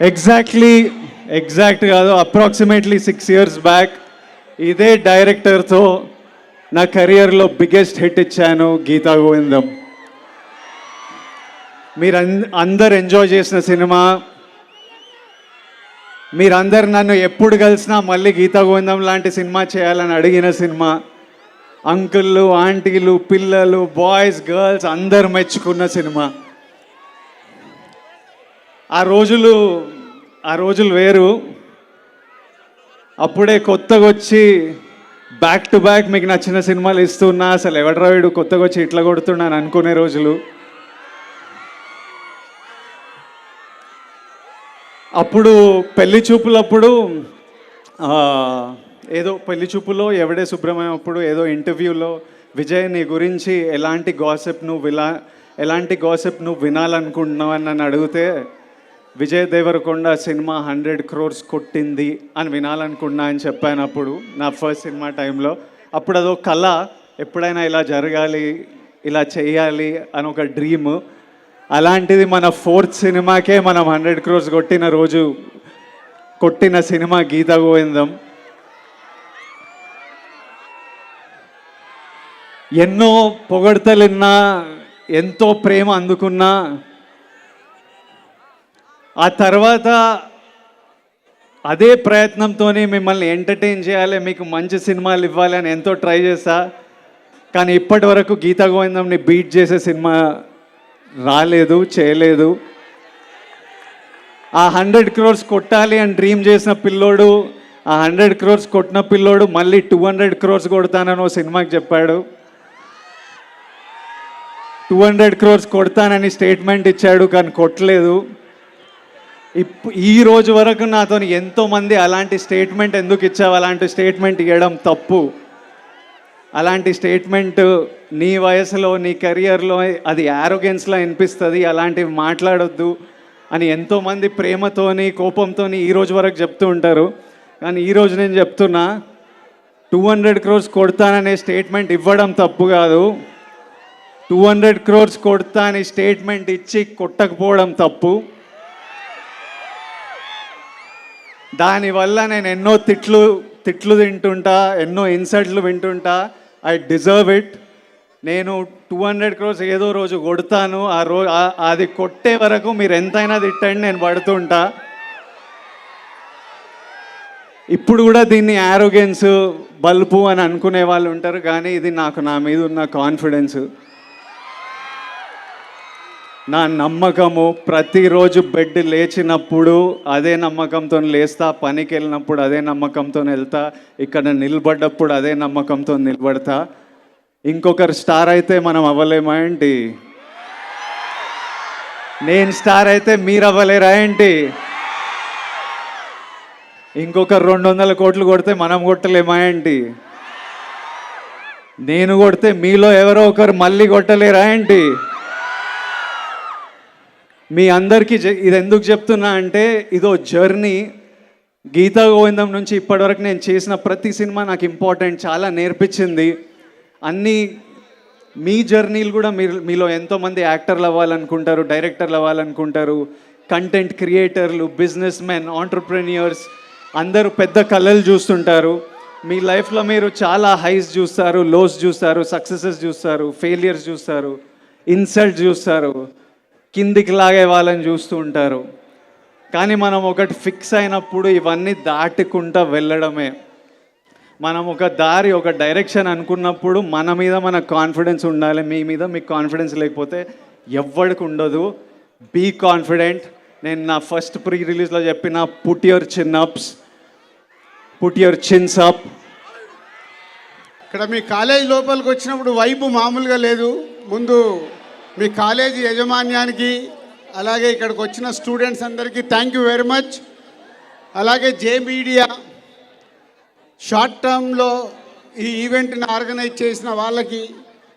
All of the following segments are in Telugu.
ఎగ్జాక్ట్లీ ఎగ్జాక్ట్ కాదు. అప్రాక్సిమేట్లీ సిక్స్ ఇయర్స్ బ్యాక్ ఇదే డైరెక్టర్తో నా కెరియర్లో బిగ్గెస్ట్ హిట్ ఇచ్చాను గీతా గోవిందం. మీరు అందరు ఎంజాయ్ చేసిన సినిమా. మీరందరు నన్ను ఎప్పుడు కలిసినా మళ్ళీ గీతా గోవిందం లాంటి సినిమా చేయాలని అడిగిన సినిమా. అంకుళ్ళు ఆంటీలు పిల్లలు బాయ్స్ గర్ల్స్ అందరు మెచ్చుకున్న సినిమా. ఆ రోజులు ఆ రోజులు వేరు. అప్పుడే కొత్తగా వచ్చి బ్యాక్ టు బ్యాక్ మీకు నచ్చిన సినిమాలు ఇస్తున్నా. అసలు ఎవడరా వీడు కొత్తగా వచ్చి ఇట్లా కొడుతున్నాను అనుకునే రోజులు. అప్పుడు పెళ్ళి చూపులప్పుడు ఏదో పెళ్ళి చూపులో ఎవడే సుబ్రహ్మణ్యం అప్పుడు ఏదో ఇంటర్వ్యూలో విజయ్ నీ గురించి ఎలాంటి గాసెప్ నువ్వు విలా ఎలాంటి గాసెప్ నువ్వు వినాలనుకుంటున్నావు? అని నన్ను అడిగితే విజయ్ దేవరకొండ సినిమా హండ్రెడ్ క్రోర్స్ కొట్టింది అని వినాలనుకున్నా అని చెప్పాను అప్పుడు నా ఫస్ట్ సినిమా టైంలో. అప్పుడు అదో కళ ఎప్పుడైనా ఇలా జరగాలి ఇలా చేయాలి అని ఒక డ్రీమ్. అలాంటిది మన ఫోర్త్ సినిమాకే మనం హండ్రెడ్ క్రోర్స్ కొట్టిన రోజు కొట్టిన సినిమా గీత గోవిందం. ఎన్నో పొగడతలున్నా ఎంతో ప్రేమ అందుకున్నా ఆ తర్వాత అదే ప్రయత్నంతోనే మిమ్మల్ని ఎంటర్టైన్ చేయాలి మీకు మంచి సినిమాలు ఇవ్వాలి అని ఎంతో ట్రై చేశా. కానీ ఇప్పటి వరకు గీతా గోవిందంని బీట్ చేసే సినిమా రాలేదు చేయలేదు. ఆ హండ్రెడ్ క్రోర్స్ కొట్టాలి అని డ్రీమ్ చేసిన పిల్లోడు ఆ హండ్రెడ్ క్రోర్స్ కొట్టిన పిల్లోడు మళ్ళీ టూ హండ్రెడ్ క్రోర్స్ కొడతానని ఓ సినిమాకి చెప్పాడు. టూ హండ్రెడ్ క్రోర్స్ కొడతానని స్టేట్మెంట్ ఇచ్చాడు కానీ కొట్టలేదు. ఇప్పు ఈ రోజు వరకు నాతో ఎంతోమంది అలాంటి స్టేట్మెంట్ ఎందుకు ఇచ్చావు? అలాంటి స్టేట్మెంట్ ఇవ్వడం తప్పు. అలాంటి స్టేట్మెంట్ నీ వయసులో నీ కెరియర్లో అది యారోగెన్స్లో అనిపిస్తుంది అలాంటివి మాట్లాడొద్దు అని ఎంతోమంది ప్రేమతోని కోపంతోని ఈ రోజు వరకు చెప్తూ ఉంటారు. కానీ ఈరోజు నేను చెప్తున్నా టూ హండ్రెడ్ క్రోర్స్ కొడతాననే స్టేట్మెంట్ ఇవ్వడం తప్పు కాదు. టూ హండ్రెడ్ క్రోర్స్ కొడతా అని స్టేట్మెంట్ ఇచ్చి కొట్టకపోవడం తప్పు. దానివల్ల నేను ఎన్నో తిట్లు తిట్లు తింటుంటా ఎన్నో ఇన్సల్ట్లు వింటుంటా. I deserve it. నేను టూ హండ్రెడ్ క్రోర్స్ ఏదో రోజు కొడతాను. ఆ రోజు అది కొట్టే వరకు మీరు ఎంతైనా తిట్టండి నేను పడుతుంటా. ఇప్పుడు కూడా దీన్ని యారోగెన్స్ బల్బు అని అనుకునే వాళ్ళు ఉంటారు కానీ ఇది నాకు నా మీద ఉన్న కాన్ఫిడెన్స్ నా నమ్మకము ప్రతిరోజు బెడ్ లేచినప్పుడు అదే నమ్మకంతో లేస్తా పనికి వెళ్ళినప్పుడు అదే నమ్మకంతో వెళ్తా ఇక్కడ నిలబడ్డప్పుడు అదే నమ్మకంతో నిలబడతా. ఇంకొకరు స్టార్ అయితే మనం అవ్వలేమా ఏంటి? నేను స్టార్ అయితే మీరు అవ్వలేరా ఏంటి? ఇంకొకరు రెండు వందల కోట్లు కొడితే మనం కొట్టలేమా ఏంటి? నేను కొడితే మీలో ఎవరో ఒకరు మళ్ళీ కొట్టలేరా ఏంటి? మీ అందరికీ ఇది ఎందుకు చెప్తున్నా అంటే ఇదో జర్నీ. గీతా గోవిందం నుంచి ఇప్పటివరకు నేను చేసిన ప్రతి సినిమా నాకు ఇంపార్టెంట్ చాలా నేర్పించింది. అన్నీ మీ జర్నీలు కూడా మీరు మీలో ఎంతోమంది యాక్టర్లు అవ్వాలనుకుంటారు డైరెక్టర్లు అవ్వాలనుకుంటారు కంటెంట్ క్రియేటర్లు బిజినెస్ మెన్ ఆంటర్ప్రెన్యూర్స్ అందరూ పెద్ద కళలు చూస్తుంటారు. మీ లైఫ్లో మీరు చాలా హైస్ చూస్తారు లోస్ చూస్తారు సక్సెసెస్ చూస్తారు ఫెయిలియర్స్ చూస్తారు ఇన్సల్ట్ చూస్తారు. కిందికి లాగే వాళ్ళని చూస్తూ ఉంటారు. కానీ మనం ఒకటి ఫిక్స్ అయినప్పుడు ఇవన్నీ దాటుకుంటా వెళ్ళడమే. మనం ఒక దారి ఒక డైరెక్షన్ అనుకున్నప్పుడు మన మీద మన కాన్ఫిడెన్స్ ఉండాలి. మీ మీద మీకు కాన్ఫిడెన్స్ లేకపోతే ఎవ్వడికి ఉండదు. Be confident. నేను నా ఫస్ట్ ప్రీ రిలీజ్లో చెప్పిన put your chin ups put your chins up ఇక్కడ మీ కాలేజ్ లోపలికి వచ్చినప్పుడు వైపు మామూలుగా లేదు. ముందు మీ కాలేజీ యజమాన్యానికి అలాగే ఇక్కడికి వచ్చిన స్టూడెంట్స్ అందరికీ థ్యాంక్ యూ వెరీ మచ్ అలాగే జే మీడియా షార్ట్ టర్మ్లో ఈ ఈవెంట్ని ఆర్గనైజ్ చేసిన వాళ్ళకి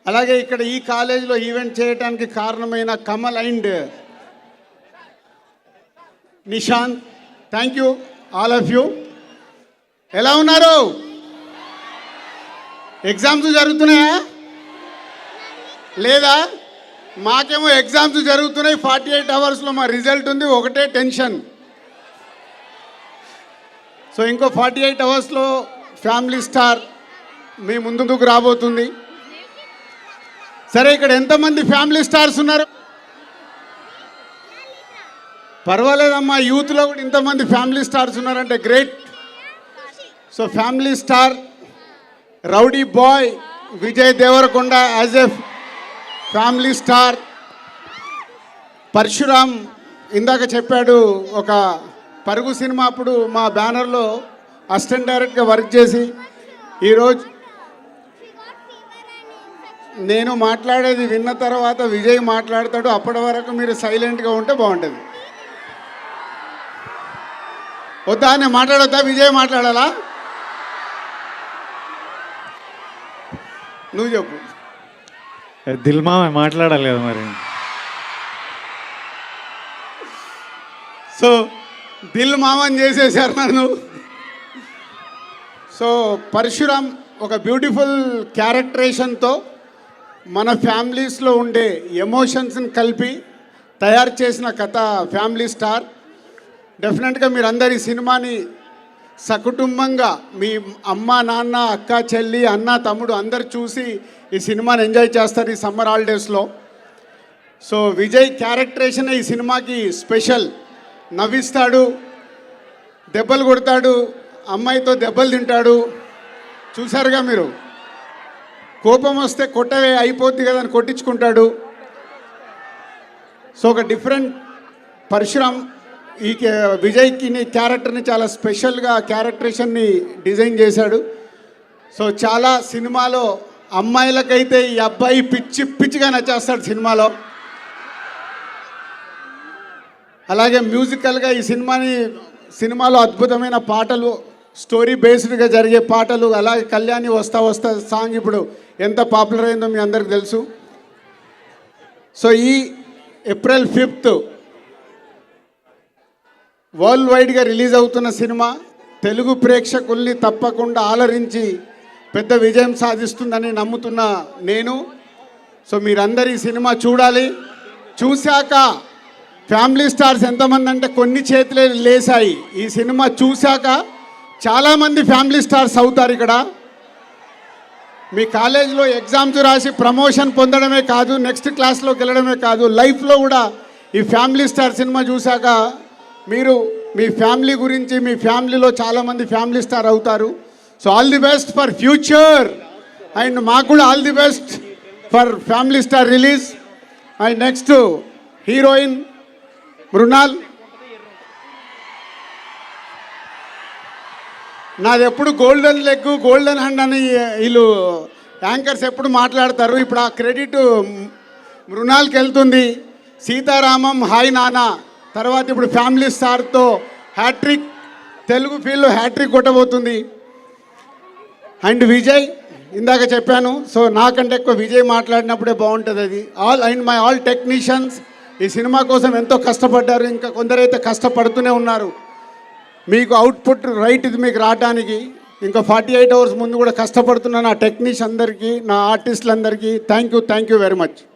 అలాగే ఇక్కడ ఈ కాలేజీలో ఈవెంట్ చేయడానికి కారణమైన Kamal and Nishant. Thank you all of you ఎలా ఉన్నారు? ఎగ్జామ్స్ జరుగుతున్నాయా? లేదా? మాకేమో ఎగ్జామ్స్ జరుగుతున్నాయి ఫార్టీ ఎయిట్ అవర్స్లో మా రిజల్ట్ ఉంది ఒకటే టెన్షన్ సో ఇంకో ఫార్టీ ఎయిట్ అవర్స్లో ఫ్యామిలీ స్టార్ మీ ముందుకు రాబోతుంది. సరే ఇక్కడ ఎంతమంది ఫ్యామిలీ స్టార్స్ ఉన్నారు? పర్వాలేదమ్మా యూత్లో కూడా ఇంతమంది ఫ్యామిలీ స్టార్స్ ఉన్నారంటే great so family star rowdy boy Vijay Deverakonda as a family star Parasuram ఇందాక చెప్పాడు ఒక పరుగు సినిమా అప్పుడు మా బ్యానర్లో అసిస్టెంట్ డైరెక్ట్గా వర్క్ చేసి ఈరోజు నేను మాట్లాడేది విన్న తర్వాత విజయ్ మాట్లాడతాడు అప్పటి వరకు మీరు సైలెంట్గా ఉంటే బాగుంటుంది. వద్దా నేను మాట్లాడొద్దా? విజయ్ మాట్లాడాలా? నువ్వు చెప్పు. దిల్మా మాట్లాడాలి కదా మరి. సో దిల్ మామని చేసేసారు నన్ను సో పరశురామ్ ఒక బ్యూటిఫుల్ క్యారెక్టరేషన్తో మన ఫ్యామిలీస్లో ఉండే ఎమోషన్స్ని కలిపి తయారు చేసిన కథ ఫ్యామిలీ స్టార్. డెఫినెట్గా మీరందరి ఈ సినిమాని సకుటుంబంగా మీ అమ్మ నాన్న అక్క చెల్లి అన్న తమ్ముడు అందరు చూసి ఈ సినిమాని ఎంజాయ్ చేస్తారు ఈ సమ్మర్ హాలిడేస్లో. సో విజయ్ క్యారెక్టరేషన్ ఈ సినిమాకి స్పెషల్. నవ్విస్తాడు దెబ్బలు కొడతాడు అమ్మాయితో దెబ్బలు తింటాడు. చూసారుగా మీరు? కోపం వస్తే కొట్టవే అయిపోద్ది కదా అని కొట్టించుకుంటాడు. సో ఒక డిఫరెంట్ పరశురామ్ ఈ కే- విజయ్కి క్యారెక్టర్ని చాలా స్పెషల్గా క్యారెక్టరేషన్ని డిజైన్ చేశాడు. సో చాలా సినిమాలో అమ్మాయిలకైతే ఈ అబ్బాయి పిచ్చి పిచ్చిగా నచ్చేస్తాడు సినిమాలో. అలాగే మ్యూజికల్గా ఈ సినిమాని సినిమాలో అద్భుతమైన పాటలు స్టోరీ బేస్డ్గా జరిగే పాటలు అలాగే కళ్యాణి వస్తా వస్తా సాంగ్ ఇప్పుడు ఎంత పాపులర్ అయిందో మీ అందరికి తెలుసు. సో ఈ ఏప్రిల్ ఫిఫ్త్ వరల్డ్ వైడ్గా రిలీజ్ అవుతున్న సినిమా తెలుగు ప్రేక్షకుల్ని తప్పకుండా ఆలరించి పెద్ద విజయం సాధిస్తుందని నమ్ముతున్న నేను. సో మీరందరూ ఈ సినిమా చూడాలి. చూశాక ఫ్యామిలీ స్టార్స్ ఎంతమంది అంటే కొన్ని చేతులే లేసాయి ఈ సినిమా చూశాక చాలామంది ఫ్యామిలీ స్టార్స్ అవుతారు ఇక్కడ. మీ కాలేజీలో ఎగ్జామ్స్ రాసి ప్రమోషన్ పొందడమే కాదు నెక్స్ట్ క్లాస్లోకి వెళ్ళడమే కాదు లైఫ్లో కూడా ఈ ఫ్యామిలీ స్టార్ సినిమా చూశాక మీరు మీ ఫ్యామిలీ గురించి మీ ఫ్యామిలీలో చాలామంది ఫ్యామిలీ స్టార్ అవుతారు. So all the best for future. And మాకు కూడా all the best for family star release. And next heroine Mrunal. నాది ఎప్పుడు గోల్డెన్ లెగ్ గోల్డెన్ హ్యాండ్ అని వీళ్ళు యాంకర్స్ ఎప్పుడు మాట్లాడతారు. ఇప్పుడు ఆ క్రెడిట్ మృణాల్కి వెళ్తుంది. సీతారామం హాయ్ నానా. తర్వాత ఇప్పుడు ఫ్యామిలీ స్టార్తో హ్యాట్రిక్ తెలుగు ఫీల్డ్లో హ్యాట్రిక్ కొట్టబోతుంది. అండ్ విజయ్ ఇందాక చెప్పాను సో నాకంటే ఎక్కువ విజయ్ మాట్లాడినప్పుడే బాగుంటుంది అది. All and my all technicians ఈ సినిమా కోసం ఎంతో కష్టపడ్డారు ఇంకా కొందరైతే కష్టపడుతూనే ఉన్నారు. మీకు అవుట్పుట్ రైట్ ఇది మీకు రావడానికి ఇంకా ఫార్టీ ఎయిట్ అవర్స్ ముందు కూడా కష్టపడుతున్న నా టెక్నీషియన్ అందరికీ నా ఆర్టిస్టులందరికీ. Thank you thank you very much.